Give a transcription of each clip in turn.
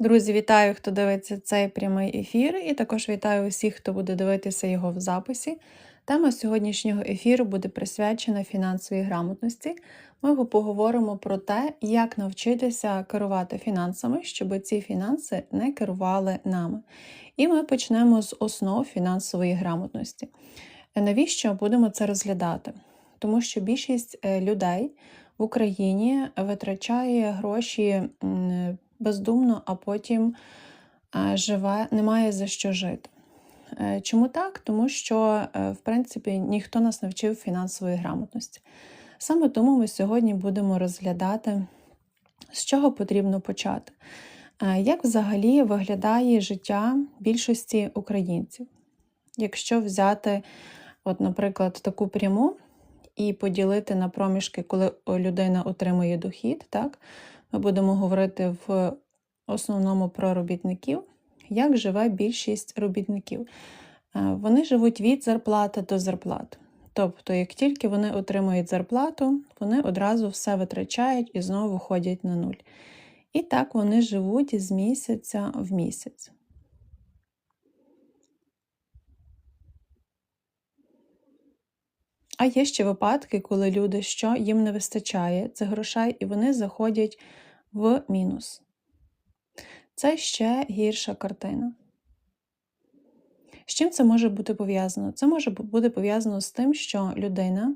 Друзі, вітаю, хто дивиться цей прямий ефір, і також вітаю усіх, хто буде дивитися його в записі. Тема сьогоднішнього ефіру буде присвячена фінансовій грамотності. Ми поговоримо про те, як навчитися керувати фінансами, щоб ці фінанси не керували нами. І ми почнемо з основ фінансової грамотності. Навіщо будемо це розглядати? Тому що більшість е, людей в Україні витрачає гроші бездумно, а потім е, живе, немає за що жити. Е, чому так? Тому що, е, в принципі, ніхто нас не вчив фінансової грамотності. Саме тому ми сьогодні будемо розглядати, з чого потрібно почати. Як взагалі виглядає життя більшості українців? Якщо взяти, от, наприклад, таку пряму і поділити на проміжки, коли людина отримує дохід, так, ми будемо говорити в основному про робітників, як живе більшість робітників. Е, вони живуть від зарплати до зарплати. Тобто, як тільки вони отримують зарплату, вони одразу все витрачають і знову виходять на нуль. І так вони живуть з місяця в місяць. А є ще випадки, коли люди що їм не вистачає цих грошей, і вони заходять в мінус. Це ще гірша картина. З чим це може бути пов'язано? Це може бути пов'язано з тим, що людина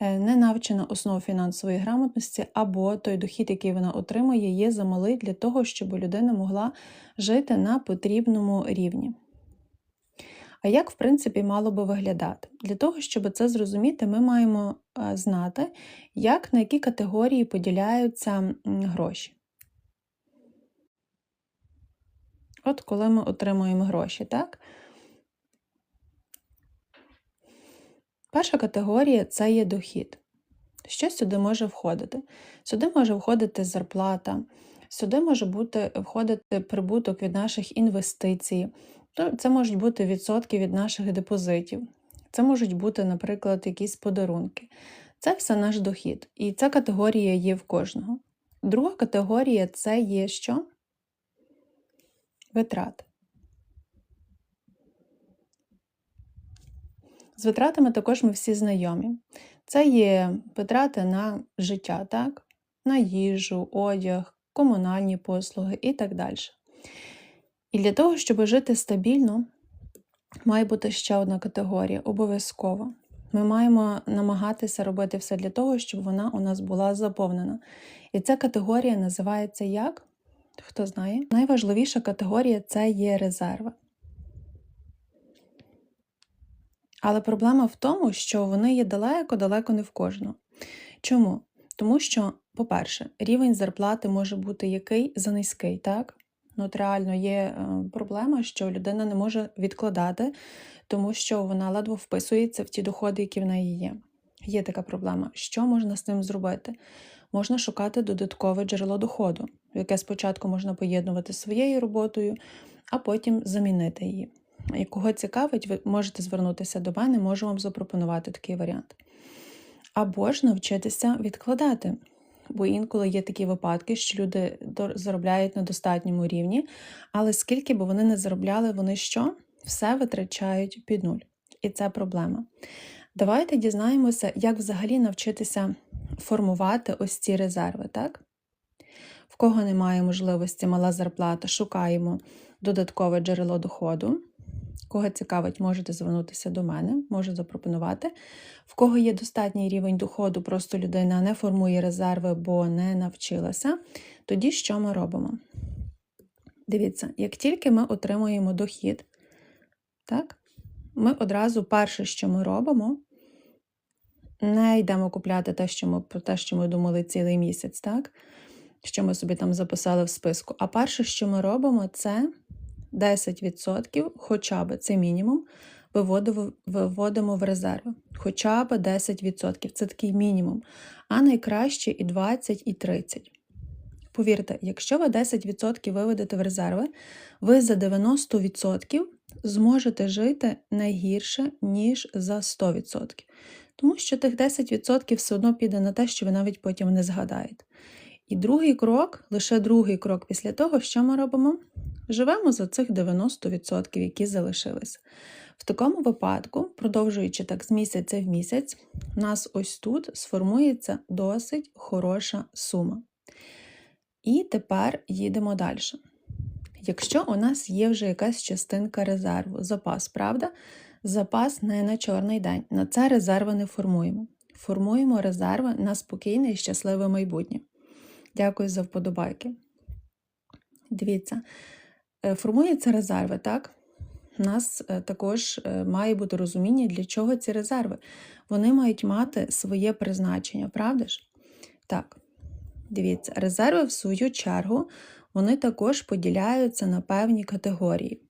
е, не навчена основ фінансової грамотності, або той дохід, який вона отримує, є замалий для того, щоб людина могла жити на потрібному рівні. А як, в принципі, мало би виглядати? Для того, щоб це зрозуміти, ми маємо е, знати, як на які категорії поділяються гроші. От коли ми отримуємо гроші, так? Перша категорія це є дохід. Що сюди може входити? Сюди може входити зарплата, сюди може бути входити прибуток від наших інвестицій, це можуть бути відсотки від наших депозитів. Це можуть бути, наприклад, якісь подарунки. Це все наш дохід. І ця категорія є в кожного. Друга категорія це є що? Витрати. З витратами також ми всі знайомі. Це є витрати на життя, так? на їжу, одяг, комунальні послуги і так далі. І для того, щоб жити стабільно, має бути ще одна категорія обов'язково. Ми маємо намагатися робити все для того, щоб вона у нас була заповнена. І ця категорія називається як? Хто знає? Найважливіша категорія це є резерви. Але проблема в тому, що вони є далеко-далеко не в кожного. Чому? Тому що, по-перше, рівень зарплати може бути який за низький, так? Ну, от реально є е, проблема, що людина не може відкладати, тому що вона ледве вписується в ті доходи, які в неї є. Є така проблема. Що можна з цим зробити? Можна шукати додаткове джерело доходу, яке спочатку можна поєднувати своєю роботою, а потім замінити її. І кого цікавить, ви можете звернутися до мене, можу вам запропонувати такий варіант. Або ж навчитися відкладати бо інколи є такі випадки, що люди заробляють на достатньому рівні, але скільки б вони не заробляли, вони що? Все витрачають під нуль. І це проблема. Давайте дізнаємося, як взагалі навчитися формувати ось ці резерви, так? В кого немає можливості мала зарплата, шукаємо додаткове джерело доходу. Кого цікавить, можете звернутися до мене, можу запропонувати. В кого є достатній рівень доходу, просто людина не формує резерви, бо не навчилася. Тоді що ми робимо? Дивіться, як тільки ми отримуємо дохід, так, ми одразу перше, що ми робимо, не йдемо купляти те, що ми, про те, що ми думали цілий місяць, так? Що ми собі там записали в списку. А перше, що ми робимо, це 10%, хоча б це мінімум, виводимо в резерви. Хоча б 10%. Це такий мінімум. А найкраще і 20, і 30. Повірте, якщо ви 10% виведете в резерви, ви за 90% зможете жити найгірше, ніж за 100%. Тому що тих 10% все одно піде на те, що ви навіть потім не згадаєте. І другий крок, лише другий крок після того, що ми робимо? Живемо за цих 90%, які залишились. В такому випадку, продовжуючи так з місяця в місяць, у нас ось тут сформується досить хороша сума. І тепер їдемо далі. Якщо у нас є вже якась частинка резерву, запас, правда? Запас не на чорний день. На це резерви не формуємо. Формуємо резерви на спокійне і щасливе майбутнє. Дякую за вподобайки. Дивіться, формуються резерви, так? У нас е, також е, має бути розуміння, для чого ці резерви. Вони мають мати своє призначення, правда ж? Так, дивіться, резерви, в свою чергу, вони також поділяються на певні категорії.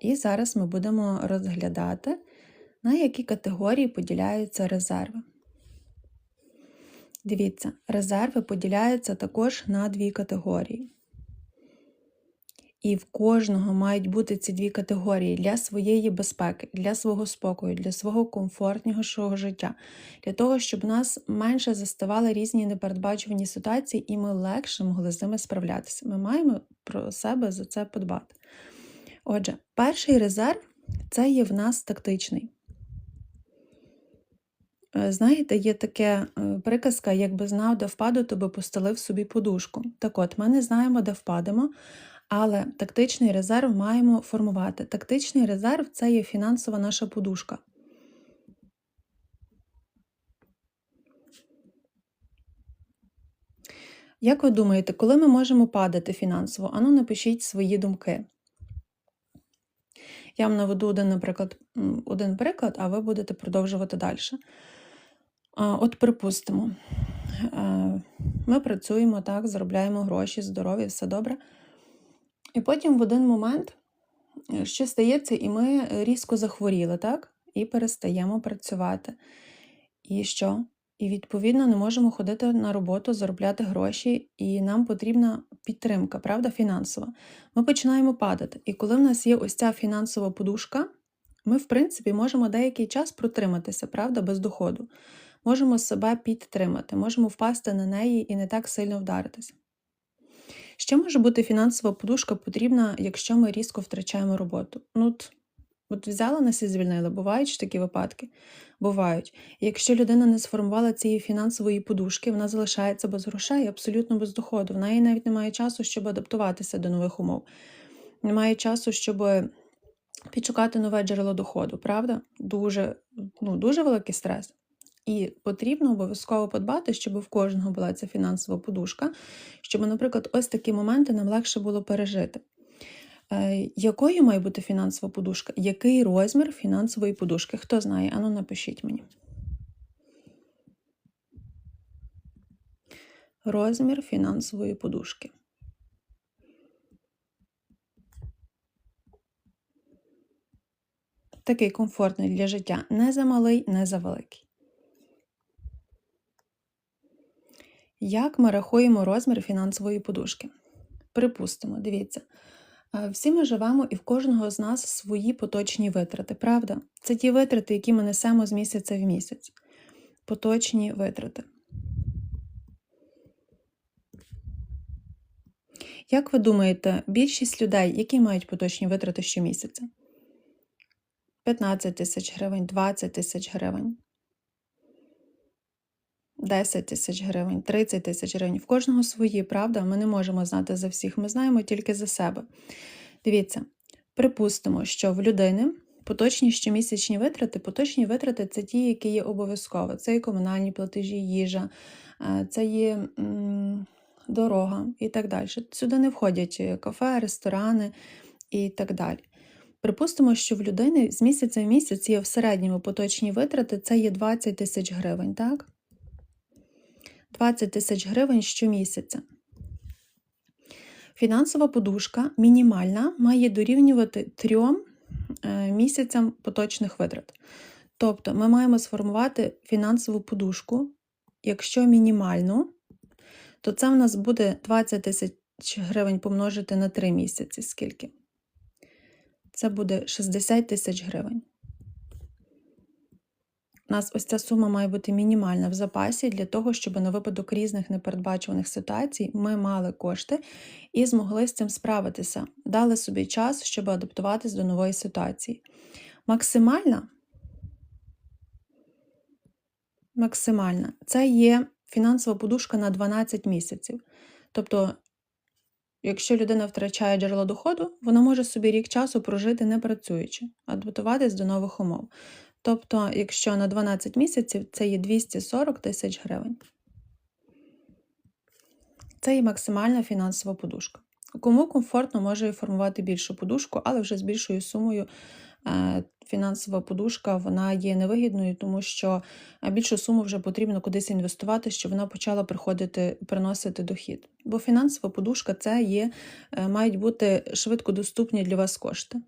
І зараз ми будемо розглядати, на які категорії поділяються резерви. Дивіться, резерви поділяються також на дві категорії. І в кожного мають бути ці дві категорії для своєї безпеки, для свого спокою, для свого комфортнішого життя, для того, щоб нас менше заставали різні непередбачувані ситуації, і ми легше могли з ними справлятися. Ми маємо про себе за це подбати. Отже, перший резерв це є в нас тактичний. Е, Знаєте, є таке е, приказка, якби знав, де впаду, то би постелив собі подушку. Так от, ми не знаємо, де впадемо, але тактичний резерв маємо формувати. Тактичний резерв це є фінансова наша подушка. Як ви думаєте, коли ми можемо падати фінансово? Ану, напишіть свої думки. Я вам наведу один, наприклад, один приклад, а ви будете продовжувати далі. От, припустимо, е, ми працюємо так, заробляємо гроші, здоров'я, все добре. І потім в один момент е, щось стається, і ми різко захворіли, так? І перестаємо працювати. І що? І відповідно не можемо ходити на роботу, заробляти гроші, і нам потрібна підтримка, правда, фінансова. Ми починаємо падати. І коли в нас є ось ця фінансова подушка, ми, в принципі, можемо деякий час протриматися, правда, без доходу. Можемо себе підтримати, можемо впасти на неї і не так сильно вдаритися. Ще може бути фінансова подушка потрібна, якщо ми різко втрачаємо роботу. Ну, от, от взяли нас і звільнили. Бувають ж такі випадки? Бувають. Якщо людина не сформувала цієї фінансової подушки, вона залишається без грошей, абсолютно без доходу. В неї навіть немає часу, щоб адаптуватися до нових умов. Немає часу, щоб підшукати нове джерело доходу, правда? Дуже, ну, дуже великий стрес. І потрібно обов'язково подбати, щоб в кожного була ця фінансова подушка, щоб, наприклад, ось такі моменти нам легше було пережити. Е, Якою має бути фінансова подушка? Який розмір фінансової подушки? Хто знає? Ану, напишіть мені. Розмір фінансової подушки. Такий комфортний для життя. Не за малий, не за великий. Як ми рахуємо розмір фінансової подушки? Припустимо, дивіться. е, Всі ми живемо і в кожного з нас свої поточні витрати, правда? Це ті витрати, які ми несемо з місяця в місяць. Поточні витрати. Як ви думаєте, більшість людей, які мають поточні витрати щомісяця? 15 тисяч гривень, 20 тисяч гривень. 10 тисяч гривень, 30 тисяч гривень. В кожного свої, правда? Ми не можемо знати за всіх, ми знаємо тільки за себе. Дивіться, припустимо, що в людини поточні щомісячні витрати, поточні витрати це ті, які є обов'язково. Це і комунальні платежі, їжа, е, це є дорога і так далі. Сюди не входять е, кафе, ресторани і так далі. Припустимо, що в людини з місяця в місяць є в середньому поточні витрати, це є 20 тисяч гривень, так? 20 тисяч гривень щомісяця. Фінансова подушка мінімальна має дорівнювати трьом е, місяцям поточних витрат. Тобто ми маємо сформувати фінансову подушку, якщо мінімальну, то це в нас буде 20 тисяч гривень помножити на 3 місяці. Скільки? Це буде 60 тисяч гривень. У нас ось ця сума має бути мінімальна в запасі для того, щоб на випадок різних непередбачуваних ситуацій ми мали кошти і змогли з цим справитися, дали собі час, щоб адаптуватись до нової ситуації. Максимальна, максимальна це є фінансова подушка на 12 місяців. Тобто, якщо людина втрачає джерело доходу, вона може собі рік часу прожити не працюючи, адаптуватись до нових умов. Тобто, якщо на 12 місяців це є 240 тисяч гривень. Це і максимальна фінансова подушка. Кому комфортно може формувати більшу подушку, але вже з більшою сумою е, фінансова подушка вона є невигідною, тому що е, більшу суму вже потрібно кудись інвестувати, щоб вона почала приходити, приносити дохід. Бо фінансова подушка це є, е, мають бути швидко доступні для вас кошти.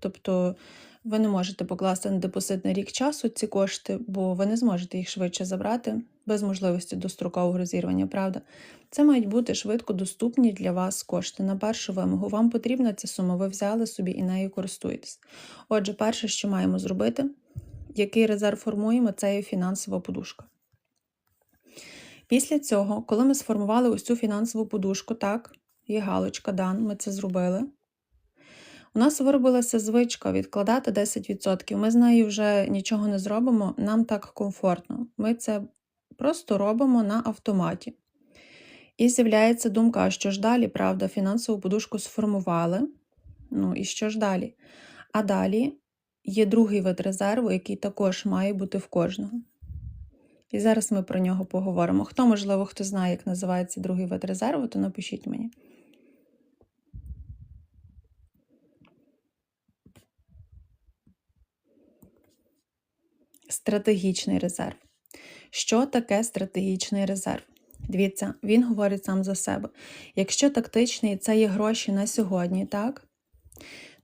Тобто ви не можете покласти на депозит на рік часу ці кошти, бо ви не зможете їх швидше забрати без можливості дострокового розірвання, правда? Це мають бути швидко доступні для вас кошти. На першу вимогу вам потрібна ця сума, ви взяли собі і нею користуєтесь. Отже, перше, що маємо зробити, який резерв формуємо, це є фінансова подушка. Після цього, коли ми сформували ось цю фінансову подушку, так, є галочка дан, ми це зробили. У нас виробилася звичка відкладати 10%. Ми з нею вже нічого не зробимо, нам так комфортно. Ми це просто робимо на автоматі. І з'являється думка, що ж далі, правда, фінансову подушку сформували. Ну і що ж далі? А далі є другий вид резерву, який також має бути в кожного. І зараз ми про нього поговоримо. Хто, можливо, хто знає, як називається другий вид резерву, то напишіть мені. Стратегічний резерв. Що таке стратегічний резерв? Дивіться, він говорить сам за себе. Якщо тактичний це є гроші на сьогодні, так?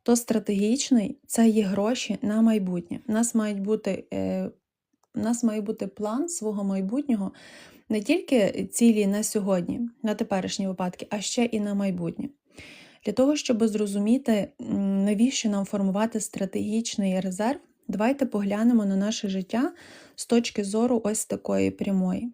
То стратегічний це є гроші на майбутнє. У нас мають бути, е, у нас має бути план свого майбутнього не тільки цілі на сьогодні, на теперішні випадки, а ще і на майбутнє. Для того, щоб зрозуміти, навіщо нам формувати стратегічний резерв, Давайте поглянемо на наше життя з точки зору ось такої прямої.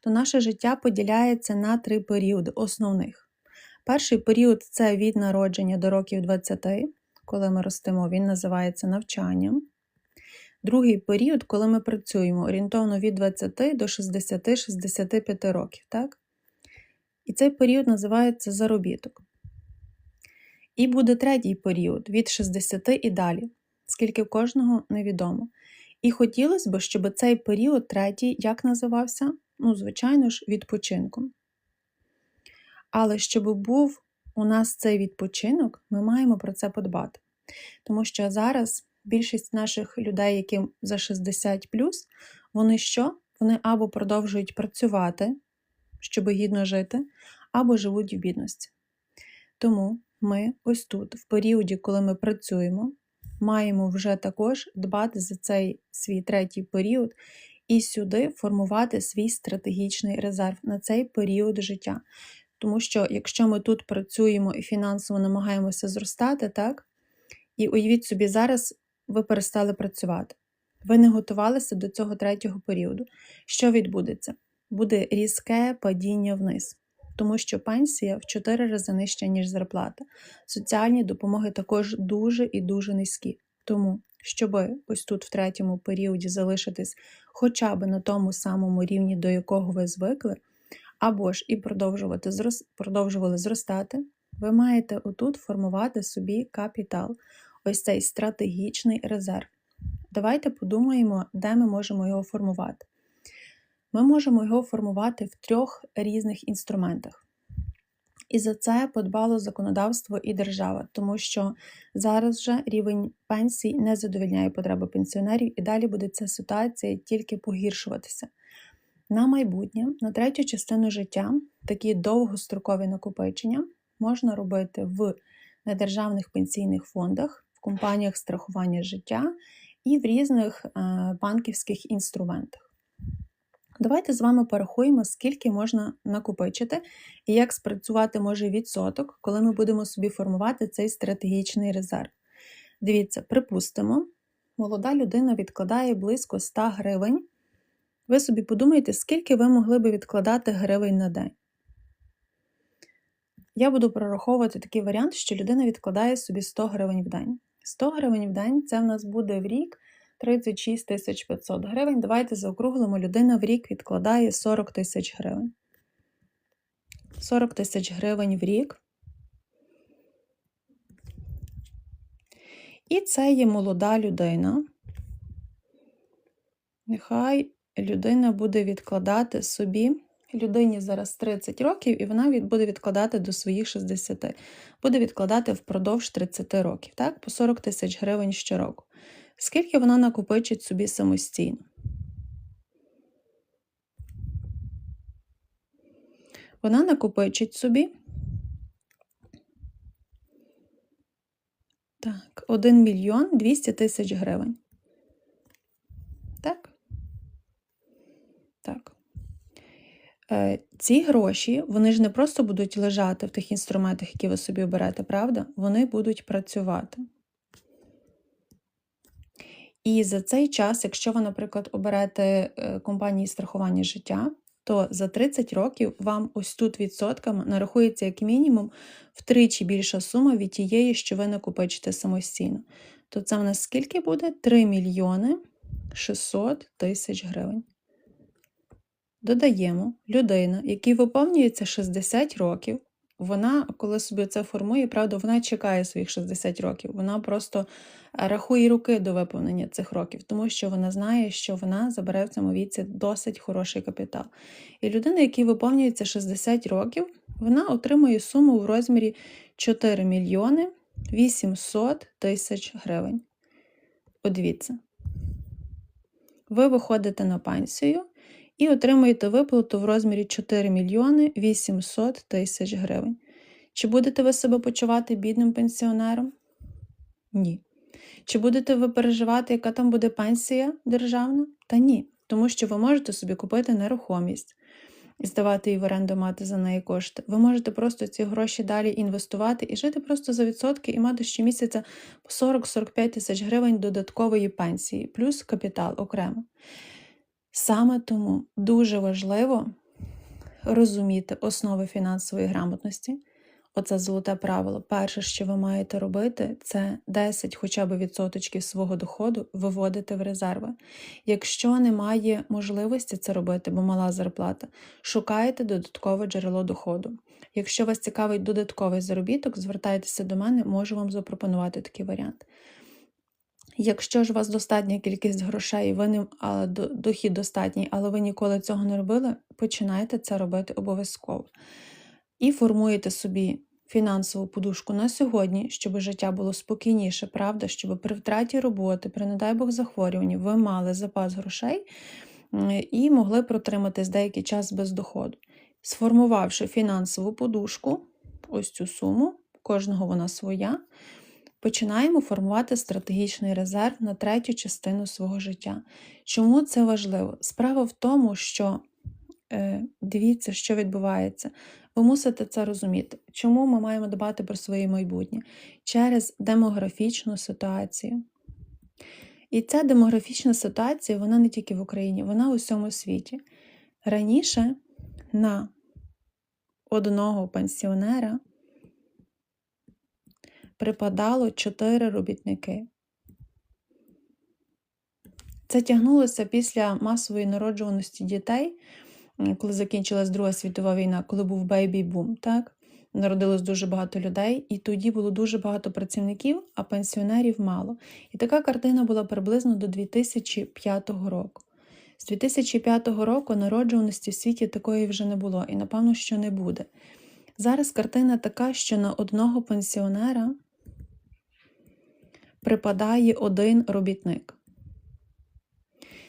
То наше життя поділяється на три періоди основних. Перший період це від народження до років 20, коли ми ростемо, він називається навчанням. Другий період, коли ми працюємо орієнтовно від 20 до 60-65 років. так? І цей період називається заробіток. І буде третій період від 60 і далі, скільки в кожного невідомо. І хотілося б, щоб цей період третій, як називався? Ну, звичайно ж, відпочинком. Але щоб був у нас цей відпочинок, ми маємо про це подбати. Тому що зараз більшість наших людей, яким за 60, вони що? Вони або продовжують працювати, щоб гідно жити, або живуть в бідності. Тому ми ось тут, в періоді, коли ми працюємо, маємо вже також дбати за цей свій третій період і сюди формувати свій стратегічний резерв на цей період життя. Тому що, якщо ми тут працюємо і фінансово намагаємося зростати, так? І уявіть собі, зараз ви перестали працювати. Ви не готувалися до цього третього періоду. Що відбудеться? Буде різке падіння вниз, тому що пенсія в 4 рази нижча, ніж зарплата. Соціальні допомоги також дуже і дуже низькі. Тому, щоб ось тут, в третьому періоді, залишитись хоча б на тому самому рівні, до якого ви звикли, або ж і продовжувати продовжували зростати, ви маєте отут формувати собі капітал, ось цей стратегічний резерв. Давайте подумаємо, де ми можемо його формувати ми можемо його формувати в трьох різних інструментах. І за це подбало законодавство і держава, тому що зараз вже рівень пенсій не задовільняє потреби пенсіонерів, і далі буде ця ситуація тільки погіршуватися. На майбутнє, на третю частину життя, такі довгострокові накопичення можна робити в недержавних пенсійних фондах, в компаніях страхування життя і в різних е, банківських інструментах. Давайте з вами порахуємо, скільки можна накопичити і як спрацювати може відсоток, коли ми будемо собі формувати цей стратегічний резерв. Дивіться, припустимо, молода людина відкладає близько 100 гривень. Ви собі подумайте, скільки ви могли би відкладати гривень на день. Я буду прораховувати такий варіант, що людина відкладає собі 100 гривень в день. 100 гривень в день це в нас буде в рік 36 500 гривень. Давайте заокруглимо, людина в рік відкладає 40 тисяч гривень. 40 тисяч гривень в рік. І це є молода людина. Нехай людина буде відкладати собі. Людині зараз 30 років, і вона буде відкладати до своїх 60. Буде відкладати впродовж 30 років, так? По 40 тисяч гривень щороку. Скільки вона накопичить собі самостійно? Вона накопичить собі. Так, 1 мільйон 200 тисяч гривень. Так? Так. Е, ці гроші, вони ж не просто будуть лежати в тих інструментах, які ви собі оберете, правда? Вони будуть працювати. І за цей час, якщо ви, наприклад, оберете е, компанії страхування життя, то за 30 років вам ось тут відсотками нарахується як мінімум втричі більша сума від тієї, що ви накопичите самостійно. То це в нас скільки буде? 3 мільйони 600 тисяч гривень. Додаємо людина, якій виповнюється 60 років. Вона, коли собі це формує, правда, вона чекає своїх 60 років. Вона просто е, рахує руки до виповнення цих років, тому що вона знає, що вона забере в цьому віці досить хороший капітал. І людина, якій виповнюється 60 років, вона отримує суму в розмірі 4 мільйони 800 тисяч гривень. Подивіться, ви виходите на пенсію і отримуєте виплату в розмірі 4 мільйони 800 тисяч гривень. Чи будете ви себе почувати бідним пенсіонером? Ні. Чи будете ви переживати, яка там буде пенсія державна? Та ні. Тому що ви можете собі купити нерухомість і здавати її в оренду, мати за неї кошти. Ви можете просто ці гроші далі інвестувати і жити просто за відсотки і мати щомісяця 40-45 тисяч гривень додаткової пенсії, плюс капітал окремо. Саме тому дуже важливо розуміти основи фінансової грамотності. Оце золоте правило. Перше, що ви маєте робити, це 10 хоча б відсоточків свого доходу виводити в резерви. Якщо немає можливості це робити, бо мала зарплата, шукайте додаткове джерело доходу. Якщо вас цікавить додатковий заробіток, звертайтеся до мене, можу вам запропонувати такий варіант. Якщо ж у вас достатня кількість грошей, ви не, а, дохід достатній, але ви ніколи цього не робили, починайте це робити обов'язково. І формуєте собі фінансову подушку на сьогодні, щоб життя було спокійніше, правда, щоб при втраті роботи, при, не дай Бог, захворюванні, ви мали запас грошей і могли протриматись деякий час без доходу. Сформувавши фінансову подушку, ось цю суму, кожного вона своя. Починаємо формувати стратегічний резерв на третю частину свого життя. Чому це важливо? Справа в тому, що е, дивіться, що відбувається. Ви мусите це розуміти. Чому ми маємо дбати про своє майбутнє? Через демографічну ситуацію. І ця демографічна ситуація, вона не тільки в Україні, вона у всьому світі. Раніше на одного пенсіонера припадало чотири робітники. Це тягнулося після масової народжуваності дітей, коли закінчилась Друга світова війна, коли був бейбі-бум. так? Народилось дуже багато людей, і тоді було дуже багато працівників, а пенсіонерів мало. І така картина була приблизно до 2005 року. З 2005 року народжуваності в світі такої вже не було, і напевно, що не буде. Зараз картина така, що на одного пенсіонера припадає один робітник.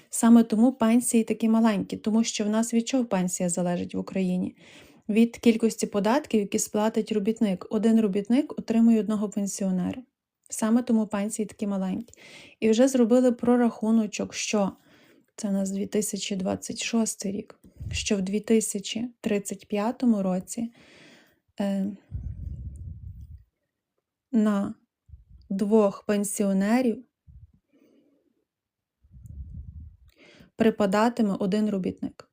Саме тому пенсії такі маленькі, тому що в нас від чого пенсія залежить в Україні? Від кількості податків, які сплатить робітник. Один робітник отримує одного пенсіонера. Саме тому пенсії такі маленькі. І вже зробили прорахуночок, що це у нас 2026 рік, що в 2035 році е, на двох пенсіонерів припадатиме один робітник.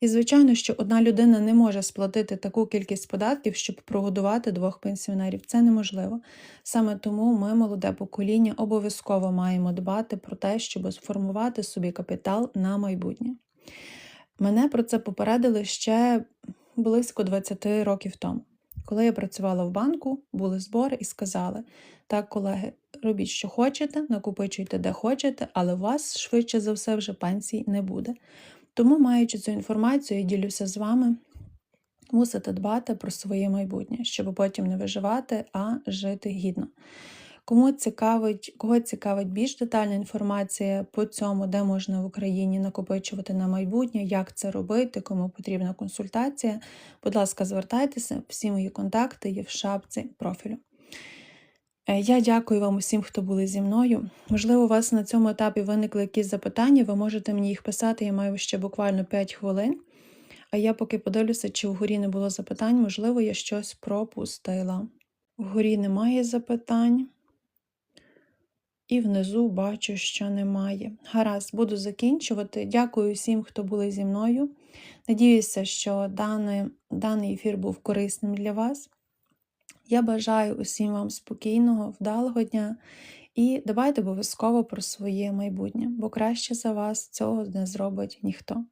І, звичайно, що одна людина не може сплатити таку кількість податків, щоб прогодувати двох пенсіонерів. Це неможливо. Саме тому ми, молоде покоління, обов'язково маємо дбати про те, щоб сформувати собі капітал на майбутнє. Мене про це попередили ще близько 20 років тому. Коли я працювала в банку, були збори і сказали: так, колеги, робіть, що хочете, накопичуйте, де хочете, але у вас швидше за все вже пенсій не буде. Тому, маючи цю інформацію, я ділюся з вами. Мусите дбати про своє майбутнє, щоб потім не виживати, а жити гідно. Кому цікавить, кого цікавить більш детальна інформація по цьому, де можна в Україні накопичувати на майбутнє, як це робити, кому потрібна консультація, будь ласка, звертайтеся, всі мої контакти є в шапці профілю. Е, Я дякую вам усім, хто були зі мною. Можливо, у вас на цьому етапі виникли якісь запитання, ви можете мені їх писати, я маю ще буквально 5 хвилин. А я поки подивлюся, чи вгорі не було запитань, можливо, я щось пропустила. Вгорі немає запитань. І внизу бачу, що немає. Гаразд, буду закінчувати. Дякую всім, хто були зі мною. Надіюся, що даний, даний ефір був корисним для вас. Я бажаю усім вам спокійного, вдалого дня і дбайте обов'язково про своє майбутнє, бо краще за вас цього не зробить ніхто.